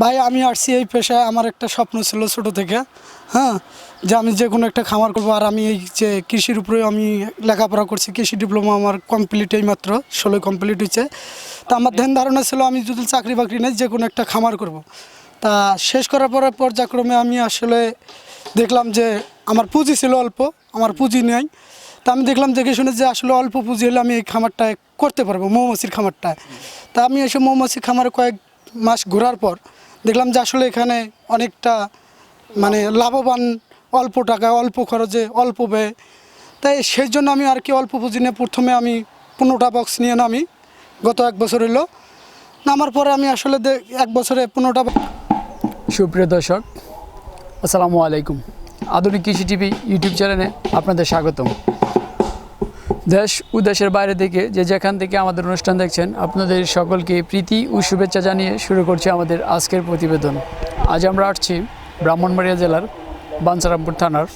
ভাই, আমি আসছি এই পেশায়। আমার একটা স্বপ্ন ছিল ছোট থেকে হ্যাঁ যে আমি যে কোনো একটা খামার করব। আর আমি এই যে কৃষির উপরে আমি লেখাপড়া করছি, কৃষি ডিপ্লোমা আমার কমপ্লিট এই মাত্র ষোলো কমপ্লিট হয়েছে তা আমার ধ্যান ধারণা ছিল আমি যদি চাকরি বাকরি নেই, যে কোনো একটা খামার করব। তা শেষ করার পরে পর্যায়ক্রমে আমি আসলে দেখলাম যে আমার পুঁজি ছিল অল্প, আমার পুঁজি নেই। তা আমি দেখলাম দেখে শুনে যে আসলে অল্প পুঁজি হলে আমি এই খামারটায় করতে পারব, মৌমাছির খামারটায়। তা আমি এসে মৌমাছির খামারে কয়েক মাস ঘোরার পর দেখলাম যে আসলে এখানে অনেকটা মানে লাভবান অল্প টাকায় অল্প খরচে, অল্প ব্যয়। তাই সেই জন্য আমি আর কি অল্প পুঁজি নিয়ে প্রথমে আমি পনেরোটা বক্স নিয়ে নামি। গত এক বছর হলো নামার পরে আমি আসলে এক বছরে পনেরোটা সুপ্রিয় দর্শক, আসসালামু আলাইকুম। আধুনিক কৃষি টিভি ইউটিউব চ্যানেলে আপনাদের স্বাগতম। দেশ ও দেশের বাইরে থেকে যে যেখান থেকে আমাদের অনুষ্ঠান দেখছেন, আপনাদের সকলকে প্রীতি ও শুভেচ্ছা জানিয়ে শুরু করছি আমাদের আজকের প্রতিবেদন। আজ আমরা আসছি ব্রাহ্মণবাড়িয়া জেলার বাঞ্ছারামপুর থানার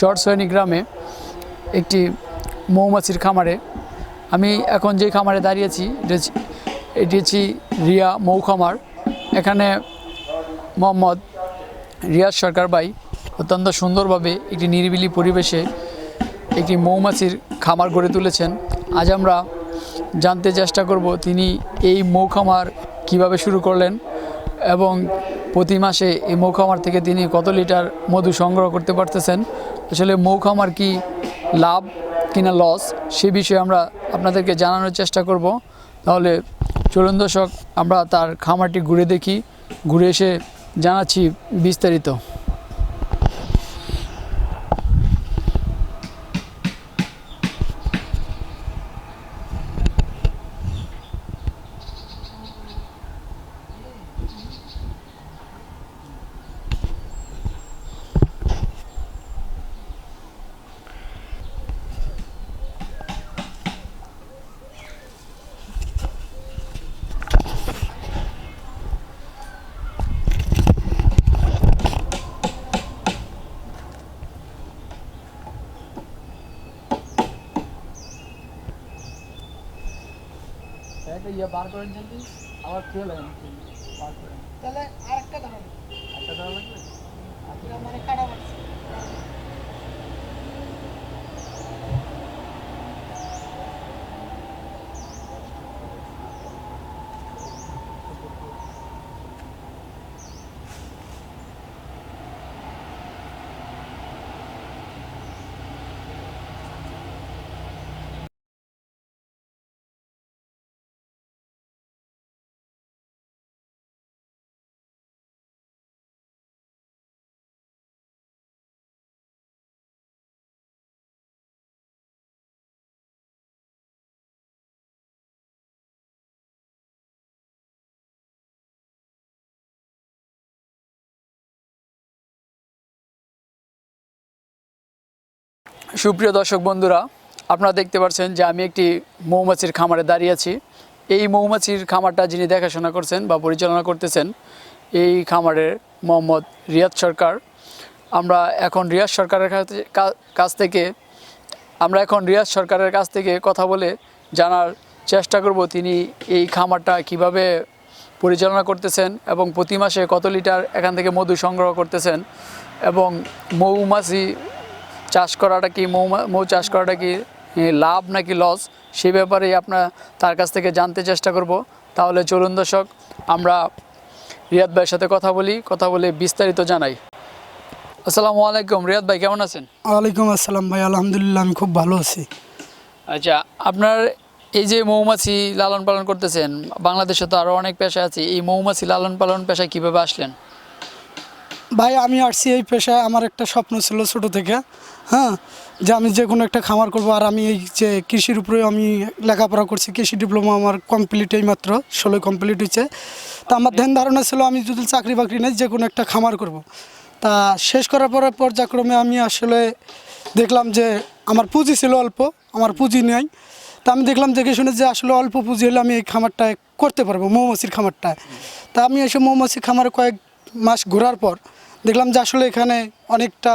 চরসৈনী গ্রামে একটি মৌমাছির খামারে। আমি এখন যে খামারে দাঁড়িয়েছি এটি হচ্ছে রিয়া মৌ খামার এখানে মোহাম্মদ রিয়াজ সরকার ভাই অত্যন্ত সুন্দরভাবে একটি নিরিবিলি পরিবেশে একটি মৌমাছির খামার গড়ে তুলেছেন। আজ আমরা জানতে চেষ্টা করব তিনি এই মৌ খামার কীভাবে শুরু করলেন এবং প্রতি মাসে এই মৌ খামার থেকে তিনি কত লিটার মধু সংগ্রহ করতে পারতেছেন। আসলে মৌ খামার কি লাভ কিনা লস সে বিষয়ে আমরা আপনাদেরকে জানানোর চেষ্টা করব। তাহলে চলুন দর্শক, আমরা তার খামারটি ঘুরে দেখি। ঘুরে এসে জানাচ্ছি বিস্তারিত। বার করেন আবার তাহলে আরেকটা দাঁড়ান সুপ্রিয় দর্শক বন্ধুরা, আপনারা দেখতে পাচ্ছেন যে আমি একটি মৌমাছির খামারে দাঁড়িয়ে আছি। এই মৌমাছির খামারটা যিনি দেখাশোনা করছেন বা পরিচালনা করতেছেন, এই খামারের মোহাম্মদ রিয়াদ সরকার। আমরা এখন রিয়াজ সরকারের কাছ থেকে আমরা এখন রিয়াজ সরকারের কাছ থেকে কথা বলে জানার চেষ্টা করব তিনি এই খামারটা কীভাবে পরিচালনা করতেছেন এবং প্রতি মাসে কত লিটার এখান থেকে মধু সংগ্রহ করতেছেন এবং মৌমাছি চাষ করাটা কি মৌ মৌ চাষ করাটা কি লাভ নাকি লস সে ব্যাপারে আপনার তার কাছ থেকে জানতে চেষ্টা করব। তাহলে চলুন দর্শক আমরা রিয়াদ ভাইয়ের সাথে কথা বলি কথা বলে বিস্তারিত জানাই। আসসালামু আলাইকুম রিয়াদ ভাই কেমন আছেন? ওয়ালাইকুম আসসালাম ভাই আলহামদুলিল্লাহ আমি খুব ভালো আছি। আচ্ছা আপনার এই যে মৌমাছি লালন পালন করতেছেন বাংলাদেশে তো আরও অনেক পেশা আছে এই মৌমাছি লালন পালন পেশায় কীভাবে আসলেন? ভাই, আমি আসছি এই পেশায়। আমার একটা স্বপ্ন ছিল ছোট থেকে হ্যাঁ যে আমি যে কোনো একটা খামার করব। আর আমি এই যে কৃষির উপরে আমি লেখাপড়া করছি, কৃষি ডিপ্লোমা আমার কমপ্লিট এই মাত্র ষোলো কমপ্লিট হয়েছে। তা আমার ধ্যান ধারণা ছিল আমি যদি চাকরি বাকরি নেই, যে কোনো একটা খামার করব। তা শেষ করার পরে, পর্যায়ক্রমে আমি আসলে দেখলাম যে আমার পুঁজি ছিল অল্প, আমার পুঁজি নেই। তা আমি দেখলাম দেখে শুনে যে আসলে অল্প পুঁজি হলে আমি এই খামারটায় করতে পারব, মৌমাছির খামারটায়। তা আমি এসে মৌমাছির খামারে কয়েক মাস ঘোরার পর দেখলাম যে আসলে এখানে অনেকটা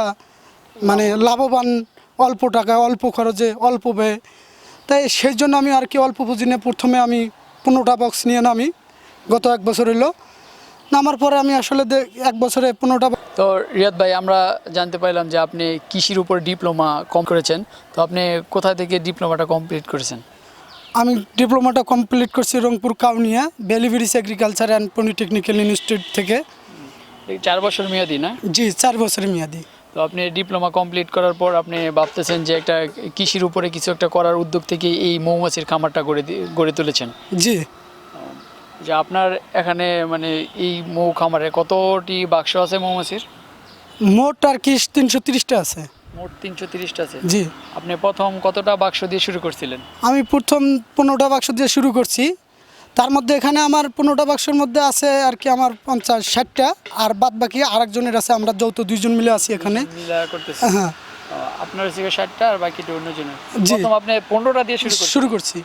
মানে লাভবান অল্প টাকায় অল্প খরচে অল্প ব্যয়। তাই সেই জন্য আমি আর কি অল্প পুঁজি নিয়ে প্রথমে আমি পনেরোটা বক্স নিয়ে নামি গত এক বছর হলো নামার পরে আমি আসলে এক বছরে পনেরোটা তো রিয়াদ ভাই আমরা জানতে পারলাম যে আপনি কৃষির উপর ডিপ্লোমা কম করেছেন। তো আপনি কোথা থেকে ডিপ্লোমাটা কমপ্লিট করেছেন? আমি ডিপ্লোমাটা কমপ্লিট করছি রংপুর কাউনিয়া ভ্যালিভিরিস এগ্রিকালচার অ্যান্ড পলিটেকনিক্যাল ইনস্টিটিউট থেকে। চার বছর মেয়াদি না? জি চার বছরের মেয়াদি। তো আপনি ডিপ্লোমা কমপ্লিট করার পর আপনি ভাবতেছেন যে একটা কৃষির উপরে কিছু একটা করার উদ্যোগ থেকে এই মৌমাছির খামারটা গড়ে গড়ে তুলেছেন। জি। যে আপনার এখানে মানে এই মৌ খামারে কতটি বাক্স আছে মৌমাছির? মোট আর কি তিনশো তিরিশটা আছে। মোট তিনশো তিরিশটা আছে। জি। আপনি প্রথম কতটা বাক্স দিয়ে শুরু করছিলেন? আমি প্রথম পনেরোটা বাক্স দিয়ে শুরু করছি। তার মধ্যে এখানে আমার পনেরোটা বাক্সের মধ্যে আছে আর কি আমার পঞ্চাশ ষাটটা। আর বাদ বাকি আরেকজনের আছে আমরা যৌথ দুইজন মিলে আছি এখানে। হ্যাঁ। আপনার হচ্ছে ষাটটা আর বাকিটা অন্যজনের। প্রথম আপনি পনেরোটা দিয়ে শুরু শুরু করছি।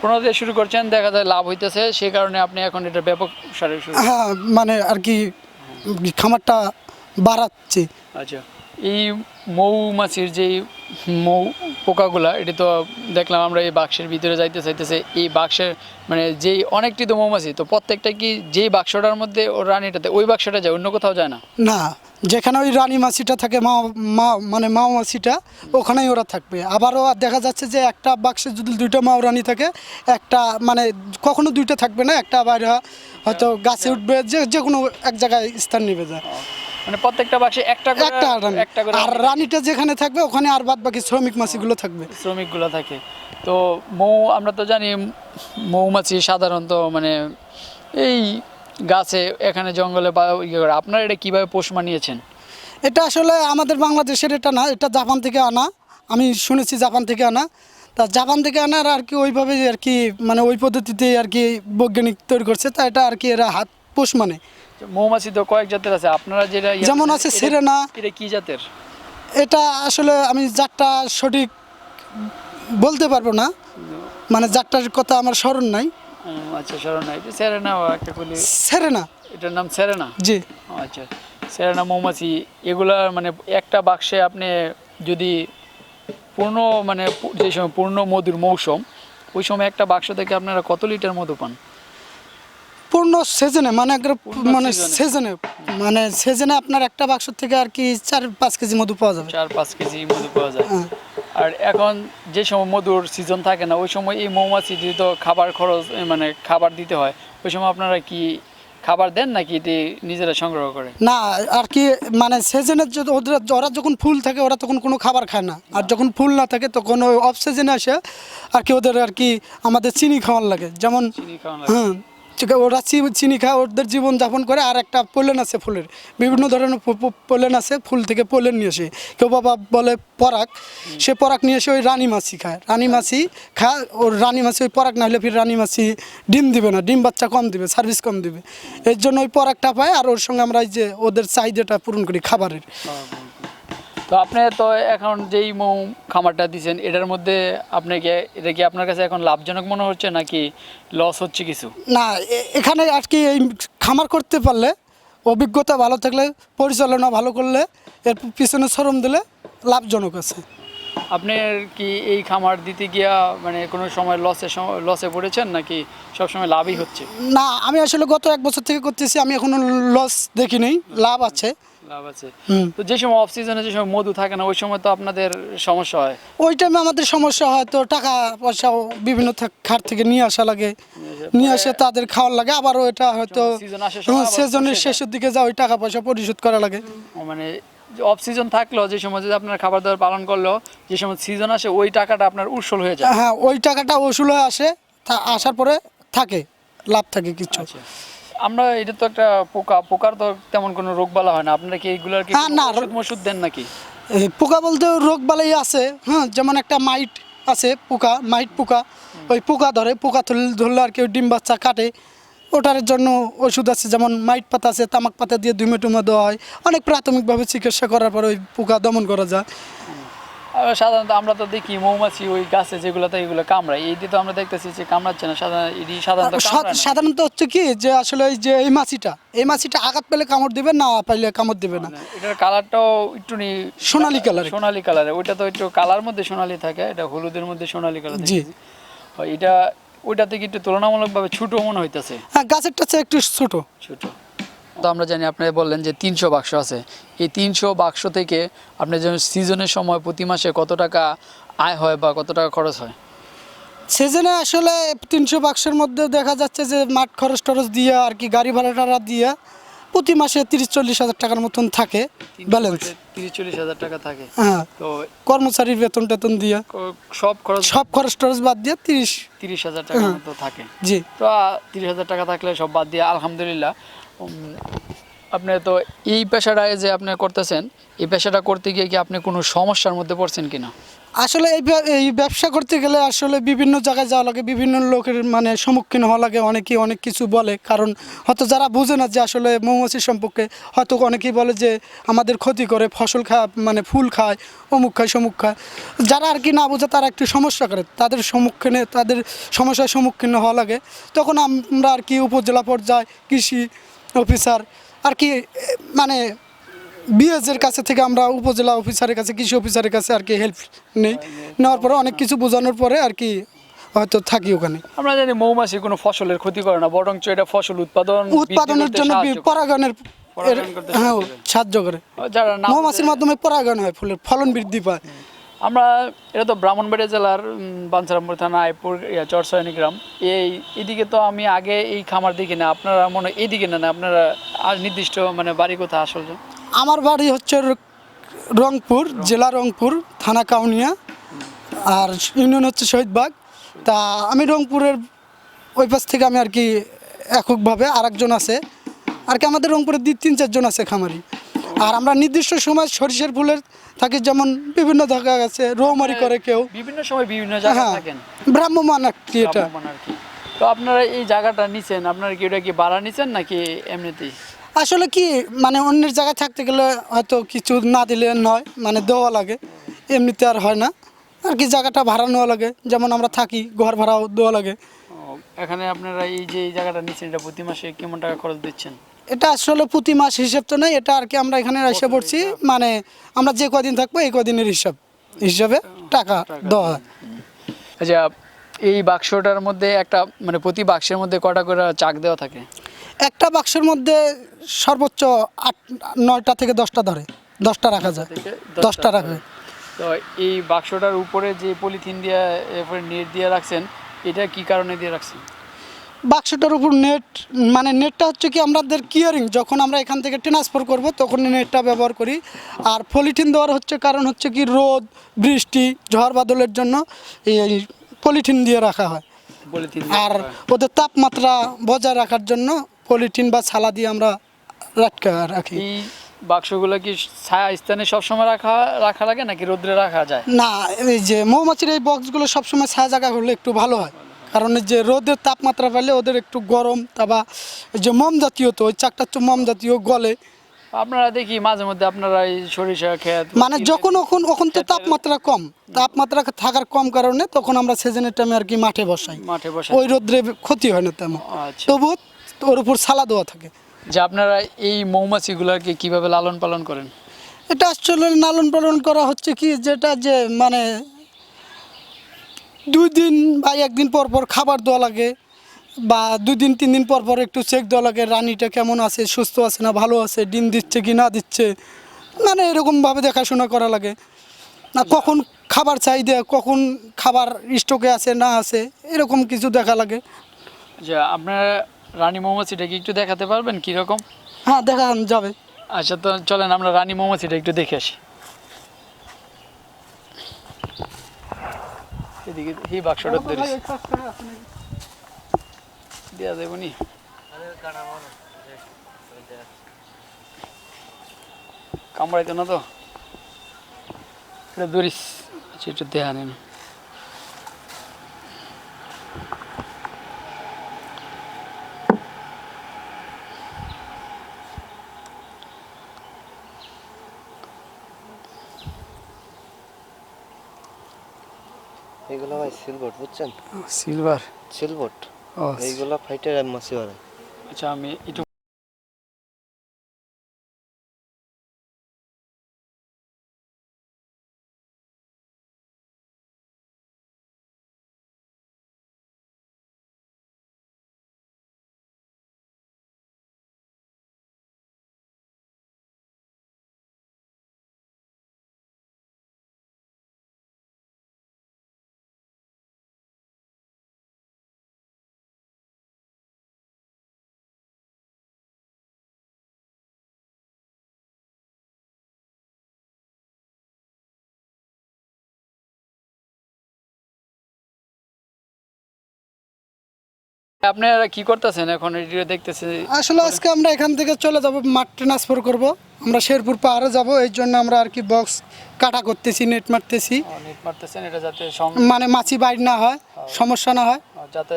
পনেরো দিয়ে শুরু করছেন দেখা যায় লাভ হইতেছে সেই কারণে আপনি এখন এটা ব্যাপক সারে শুরু হ্যাঁ মানে আর কি খামারটা বাড়াচ্ছি। আচ্ছা। এই মৌমাছির যে মৌ পোকাগুলা, এটি তো দেখলাম আমরা এই বাক্সের ভিতরে যাইতে চাইতেছে। এই বাক্সের মানে যেই অনেকটি তো মৌমাছি, তো প্রত্যেকটা কি যেই বাক্সটার মধ্যে ওর রানীটাতে, ওই বাক্সটা যায়, অন্য কোথাও যায় না? না, যেখানে ওই রানী মাছিটা থাকে, মা মা মানে মাও মাছিটা, ওখানেই ওরা থাকবে। আবারও দেখা যাচ্ছে যে একটা বাক্সে যদি দুইটা মাও রানী থাকে, একটা মানে কখনো দুইটা থাকবে না, একটা বাইরে হয়তো গাছে উঠবে, যে যে কোনো এক জায়গায় স্থান নেবে যায়। মানে প্রত্যেকটা বাক্সে একটা করে একটা একটা করে আর রানীটা যেখানে থাকবে ওখানে আর বাদ বাকি শ্রমিক মাছিগুলো থাকবে। শ্রমিকগুলো থাকে। তো মৌ আমরা তো জানি মৌমাছি সাধারণত মানে এই গাছে এখানে জঙ্গলে বা ইয়ে করে। আপনারা এটা কীভাবে পোষ মানিয়েছেন? এটা আসলে আমাদের বাংলাদেশের এটা না এটা জাপান থেকে আনা। আমি শুনেছি জাপান থেকে আনা। তা জাপান থেকে আনার আর কি ওইভাবে আর কি মানে ওই পদ্ধতিতে আর কি বৈজ্ঞানিক তৈরি করছে। তা এটা আর কি এরা হাত পোষ মানে। মৌমাছি তো কয়েক জাতের আছে আপনারা যেটা ইয়ে যেমন আছে সিরেনা। এটা কি জাতের? এটা আসলে আমি জাতটা সঠিক বলতে পারব না মানে জাতটার কথা আমার স্মরণ নাই। আচ্ছা সেরেনা এটা সেরেনা একটা কলি সেরেনা। এটার নাম সেরেনা? জি। আচ্ছা সেরেনা মৌমাছি এগুলা মানে একটা বাক্সে আপনি যদি পূর্ণ মানে যে সময় পূর্ণ মধুর মৌসুম ওই সময় একটা বাক্স থেকে আপনারা কত লিটার মধু পান? পূর্ণ সিজনে মানে মানে। সিজনে মানে সিজনে আপনার একটা বাক্স থেকে আর কি চার পাঁচ কেজি মধু পাওয়া যাবে চার পাঁচ কেজি মধু পাওয়া যায় হ্যাঁ। আর এখন যে সময় মধুর সিজন থাকে না ওই সময় এই মৌমাছি তো খাবার খরচ মানে খাবার দিতে হয় ওই সময় আপনারা কি খাবার দেন নাকি এটি নিজেরা সংগ্রহ করে না আর কি মানে সিজনের যদি ওদের ওরা যখন ফুল থাকে ওরা তখন কোনো খাবার খায় না আর যখন ফুল না থাকে তখন ওই অফ সিজনে আসে আর কি ওদের আর কি আমাদের চিনি খাওয়ার লাগে যেমন চিনি খাওয়ানো লাগে। হ্যাঁ ওরা চিনি খায়, ওদের জীবন যাপন করে, আর একটা পোলেন আছে ফুলের। বিভিন্ন ধরনের পোলেন আছে, ফুল থেকে পোলেন নিয়ে আসে। কেউ বাবা বলে পরাগ, সে পরাগ নিয়ে এসে ওই রানী মাছি খায়। রানী মাছি খায়, ওর রানী মাছি ওই পরাগ না হলে ফির রানী মাছি ডিম দিবে না, ডিম বাচ্চা কম দিবে সার্ভিস কম দিবে। এর জন্য ওই পরাগটা পায়, আর ওর সঙ্গে আমরা এই যে ওদের চাহিদাটা পূরণ করি খাবারের। তো আপনি তো এখন যেই মৌ খামারটা দিচ্ছেন এটার মধ্যে আপনি কি এটা কি আপনার কাছে এখন লাভজনক মনে হচ্ছে নাকি লস হচ্ছে কিছু? না এখানে আর কি এই খামার করতে পারলে অভিজ্ঞতা ভালো থাকলে পরিচালনা ভালো করলে এর পিছনে শ্রম দিলে লাভজনক আছে। আপনার কি এই খামার দিতে গিয়া মানে কোনো সময় লসে লসে পড়েছেন নাকি সবসময় লাভই হচ্ছে? না আমি আসলে গত এক বছর থেকে করতেছি আমি এখনও লস দেখিনি লাভ আছে। লাভ আছে। তো যে সময় অফ সিজনে যে সময় মধু থাকে না ওই সময় তো আপনাদের সমস্যা হয়। ওই টাইমে আমাদের সমস্যা হয় তো টাকা পয়সাও বিভিন্ন খাত থেকে নিয়ে আসা লাগে। নিয়ে আসে তাদের খাওয়ার লাগে আবারও এটা হয়তো আবার সেজনের শেষ। শেষের দিকে যা ওই টাকা পয়সা পরিশোধ করা লাগে। মানে অফ সিজন থাকলেও যে সময় যদি আপনার খাবার দাবার পালন করলেও যে সময় সিজন আসে ওই টাকাটা আপনার উৎসল হয়ে যায়। হ্যাঁ ওই টাকাটা ওসুল হয়ে আসে তা আসার পরে থাকে লাভ থাকে কিছু। আচ্ছা। আমরা এটা তো একটা পোকা পোকার তো তেমন কোনো রোগ বালা হয় না। আপনারা কি এইগুলোর কি হ্যাঁ, না, ওষুধ মশুদ দেন নাকি? পোকা বলতে রোগ বালাই আছে হ্যাঁ যেমন একটা মাইট আছে পোকা মাইট পোকা ওই পোকা ধরে পোকা ধরলে ধরলে আর কি ওই ডিম বাচ্চা কাটে। ওটার জন্য ওষুধ আছে যেমন মাইট পাতা আছে তামাক পাতা দিয়ে ধুমে টুমে দেওয়া হয়। অনেক প্রাথমিকভাবে চিকিৎসা করার পর ওই পোকা দমন করা যায়। সাধারণত আমরা তো দেখি মৌমাছি ওই গাছে যেগুলোতে এগুলো কামড়ায়। এই তো আমরা দেখতেছি যে কামড়াচ্ছে না সাধারণত এটি সাধারণত। সাধারণত হচ্ছে কি যে আসলে এই যে এই মাছিটা এই মাছিটা আঘাত পেলে কামড় দিবে না পাইলে কামড় দিবে না। মানে এটার কালারটাও একটু নি সোনালী কালারের। সোনালী কালারে। ওইটা তো একটু কালার মধ্যে সোনালী থাকে এটা হলুদের মধ্যে সোনালী কালার জি। এটা ওইটা থেকে একটু তুলনামূলকভাবে ছোট মনে হইতেছে। হ্যাঁ গাছেরটা একটু ছোটো। ছোট। তো আমরা জানি আপনি বললেন যে তিনশো বাক্স আছে। এই তিনশো বাক্স থেকে আপনার যেমন সিজনের সময় প্রতি মাসে কত টাকা আয় হয় বা কত টাকা খরচ হয়? সিজনে আসলে তিনশো বাক্সের মধ্যে দেখা যাচ্ছে যে মাঠ খরচ টরচ দিয়ে আর কি গাড়ি ভাড়া টাড়া দিয়ে প্রতি মাসে তিরিশ চল্লিশ হাজার টাকার মতন থাকে ব্যালেন্স তিরিশ চল্লিশ হাজার টাকা থাকে। হ্যাঁ। তো কর্মচারীর বেতন টেতন দিয়ে। সব খরচ সব খরচ টরচ বাদ দিয়ে তিরিশ তিরিশ হাজার টাকার হ্যাঁ। মতো থাকে। জি। তো তিরিশ হাজার টাকা থাকলে সব বাদ দিয়ে আলহামদুলিল্লাহ। আপনি তো এই পেশাটা যে আপনি করতেছেন এই পেশাটা করতে গিয়ে কি আপনি কোনো সমস্যার মধ্যে পড়ছেন কিনা? আসলে এই এই ব্যবসা করতে গেলে আসলে বিভিন্ন জায়গায় যাওয়া লাগে, বিভিন্ন লোকের মানে সম্মুখীন হওয়া লাগে, অনেকেই অনেক কিছু বলে। কারণ হয়তো যারা বুঝে না যে আসলে মৌমাছি সম্পর্কে, হয়তো অনেকেই বলে যে আমাদের ক্ষতি করে, ফসল খায় মানে ফুল খায়, অমুক খায়, সমুক খায়। যারা আর কি না বোঝে তারা একটু সমস্যা করে। তাদের সম্মুখীনে, তাদের সমস্যার সম্মুখীন হওয়া লাগে। তখন আমরা আর কি উপজেলা পর্যায়ে, কৃষি অফিসার আর কি মানে বিএসের কাছে থেকে আমরা উপজেলা অফিসারের কাছে কৃষি অফিসারের কাছে আর কি হেল্প নেই। নেওয়ার পরে অনেক কিছু বোঝানোর পরে আর কি হয়তো থাকি ওখানে। আমরা জানি মৌমাছি কোনো ফসলের ক্ষতি করে না বরঞ্চ এটা ফসল উৎপাদন উৎপাদনের জন্য। পরাগণের হ্যাঁ সাহায্য করে। যারা মৌমাছির মাধ্যমে পরাগায়ন হয় ফুলের ফলন বৃদ্ধি পায়। আমরা এটা তো ব্রাহ্মণবাড়িয়া জেলার বাঞ্ছারামপুর থানা আইপুর ইয়া, গ্রাম। এই এদিকে তো আমি আগে এই খামার দেখি না আপনারা মনে হয় এইদিকে না না আপনারা আর নির্দিষ্ট মানে বাড়ি কোথায় আসলে? আমার বাড়ি হচ্ছে রংপুর জেলা রংপুর থানা কাউনিয়া। আর ইউনিয়ন হচ্ছে শহীদবাগ। তা আমি রংপুরের ওই পাশ থেকে আমি আর কি এককভাবে আরেকজন আছে। আর কি আমাদের রংপুরে দুই তিন চারজন আছে খামারি। আর আমরা নির্দিষ্ট সময় সরিষার ফুলের থাকি যেমন বিভিন্ন জায়গা আছে রৌমারি করে কেউ। বিভিন্ন সময় বিভিন্ন জায়গায় হ্যাঁ থাকেন। ভ্রাম্যমান আর কি এটা। আর তো আপনারা এই জায়গাটা নিছেন আপনারা কি ওটা কি ভাড়া নিছেন নাকি এমনিতেই? আসলে কি মানে অন্যের জায়গায় থাকতে গেলে হয়তো কিছু না দিলে নয় মানে দেওয়া লাগে এমনিতে আর হয় না। আর কি জায়গাটা ভাড়া নেওয়া লাগে যেমন আমরা থাকি ঘর ভাড়াও দেওয়া লাগে। এখানে আপনারা এই যে এই জায়গাটা নিচ্ছেন এটা প্রতি মাসে কেমন টাকা খরচ দিচ্ছেন? এটা আসলে প্রতি মাস হিসেব তো নয় এটা আর কি আমরা এখানে এসে পড়ছি মানে আমরা যে কদিন থাকব এই কদিনের হিসাব হিসাবে টাকা। দেওয়া হয়। আচ্ছা এই বাক্সটার মধ্যে একটা মানে প্রতি বাক্সের মধ্যে কটা করে চাক দেওয়া থাকে? একটা বাক্সের মধ্যে সর্বোচ্চ আট নয়টা থেকে দশটা ধরে দশটা রাখা যায় দশটা রাখে তো এই বাক্সটার উপরে যে পলিথিন দিয়ে এরপরে নেট দিয়ে রাখছেন এটা কি কারণে দিয়ে রাখছেন? বাক্সটার উপর নেট মানে নেটটা হচ্ছে কি আমাদের কিয়ারিং যখন আমরা এখান থেকে ট্রান্সফার করব তখন নেটটা ব্যবহার করি। আর পলিথিন দেওয়ার হচ্ছে কারণ হচ্ছে কি রোদ বৃষ্টি ঝড় বাদলের জন্য এই পলিথিন দিয়ে রাখা হয়। আর ওদের তাপমাত্রা বজায় রাখার জন্য পলিথিন বা ছালা দিয়ে আমরা রাখা রাখি। বাক্সগুলো কি ছায়া স্থানে সবসময় রাখা রাখা লাগে নাকি রোদ্রে রাখা যায়? না এই যে মৌমাছির এই বক্সগুলো সবসময় ছায়া জায়গা হলে একটু ভালো হয়। কারণ যে রোদের তাপমাত্রা পেলে ওদের একটু গরম তাবা এই যে মম জাতীয় তো ওই চাকটা মম জাতীয় গলে। আপনারা দেখি মাঝে মধ্যে আপনারা এই সরিষা খেত মানে যখন ওখন ওখন তো তাপমাত্রা কম। তাপমাত্রা থাকার কম কারণে তখন আমরা সিজনের টাইমে আর কি মাঠে বসাই। মাঠে বসে ওই রোদ্রে ক্ষতি হয় না তেমন। আচ্ছা। তবু ওর উপর সালা দেওয়া থাকে। যে আপনারা এই মৌমাছিগুলোকে কীভাবে লালন পালন করেন? এটা আসলে লালন পালন করা হচ্ছে কি যেটা যে মানে দুই দিন বা একদিন পর পর খাবার দেওয়া লাগে। বা দুই দিন তিন দিন পর পর একটু চেক দেওয়া লাগে রানীটা কেমন আছে সুস্থ আছে না ভালো আছে ডিম দিচ্ছে কি না দিচ্ছে। মানে এরকমভাবে দেখাশোনা করা লাগে। না কখন খাবার চাহিদা কখন খাবার স্টকে আছে না আছে এরকম কিছু দেখা লাগে। যে আপনারা রানী মৌমাছিটা কি একটু দেখাতে পারবেন কীরকম? হ্যাঁ দেখা যাবে। আচ্ছা তো চলেন আমরা রানী মৌমাছিটা একটু দেখে আসি। এদিকে এই বাক্সটা দেওয়া যাবে নি? কামড়াইতো না তো? এটা ধরিস আচ্ছা একটু দেখা নেন এইগুলো ভাই সিলবোট বুঝছেন? সিলভার সিলবোট ও এইগুলা ফাইটার মাছি বাড়ে আচ্ছা আমি একটু আপনারা কি করতেছেন এখন? ভিডিও দেখতেছে। আসলে আজকে আমরা এখান থেকে চলে যাব মাঠ ট্রান্সফার করব। আমরা শেরপুর পাহাড়ে যাব এই জন্য আমরা আর কি বক্স কাটা করতেছি নেট মারতেছি। নেট মারতেছেন এটা যাতে মানে মাছি বাইর না হয় সমস্যা না হয়। যাতে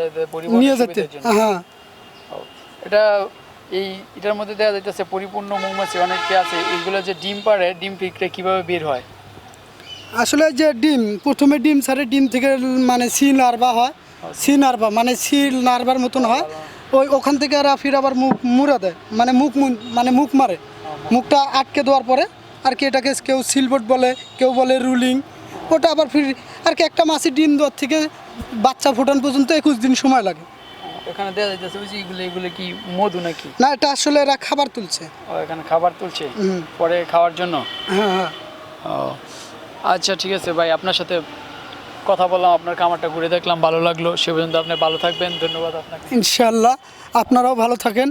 নিয়ে যেতে হ্যাঁ। এটা এই এটার মধ্যে দেখা যাইতেছে পরিপূর্ণ মৌমাছি অনেকে আছে। এইগুলো যে ডিম পারে ডিম পিকটা কীভাবে বের হয়? আসলে যে ডিম প্রথমে ডিম ছাড়ে ডিম থেকে মানে সি নার্ভা হয়। সি নার্ভা মানে সি নার্ভার মতন হয়। ওই ওখান থেকে আর ফির আবার মুখ মুড়া দেয় মানে মুখ মুন- মুখ মারে। মুখটা আটকে দেওয়ার পরে আর কি এটাকে কেউ সিলবোর্ড বলে কেউ বলে রুলিং। ওটা আবার ফির আর কি একটা মাসি ডিম দেওয়ার থেকে বাচ্চা ফোটান পর্যন্ত একুশ দিন সময় লাগে। যাইতেছে ওই এগুলো এগুলো কি মধু নাকি? না এটা আসলে এরা খাবার তুলছে। ও এখানে খাবার তুলছে? পরে খাওয়ার জন্য? হ্যাঁ হ্যাঁ। ও আচ্ছা ঠিক আছে ভাই আপনার সাথে কথা বললাম, আপনার খামারটা ঘুরে দেখলাম, ভালো লাগল। সে পর্যন্ত আপনি ভালো থাকবেন, ধন্যবাদ আপনাকে। ইনশাল্লাহ আপনারাও ভালো থাকেন।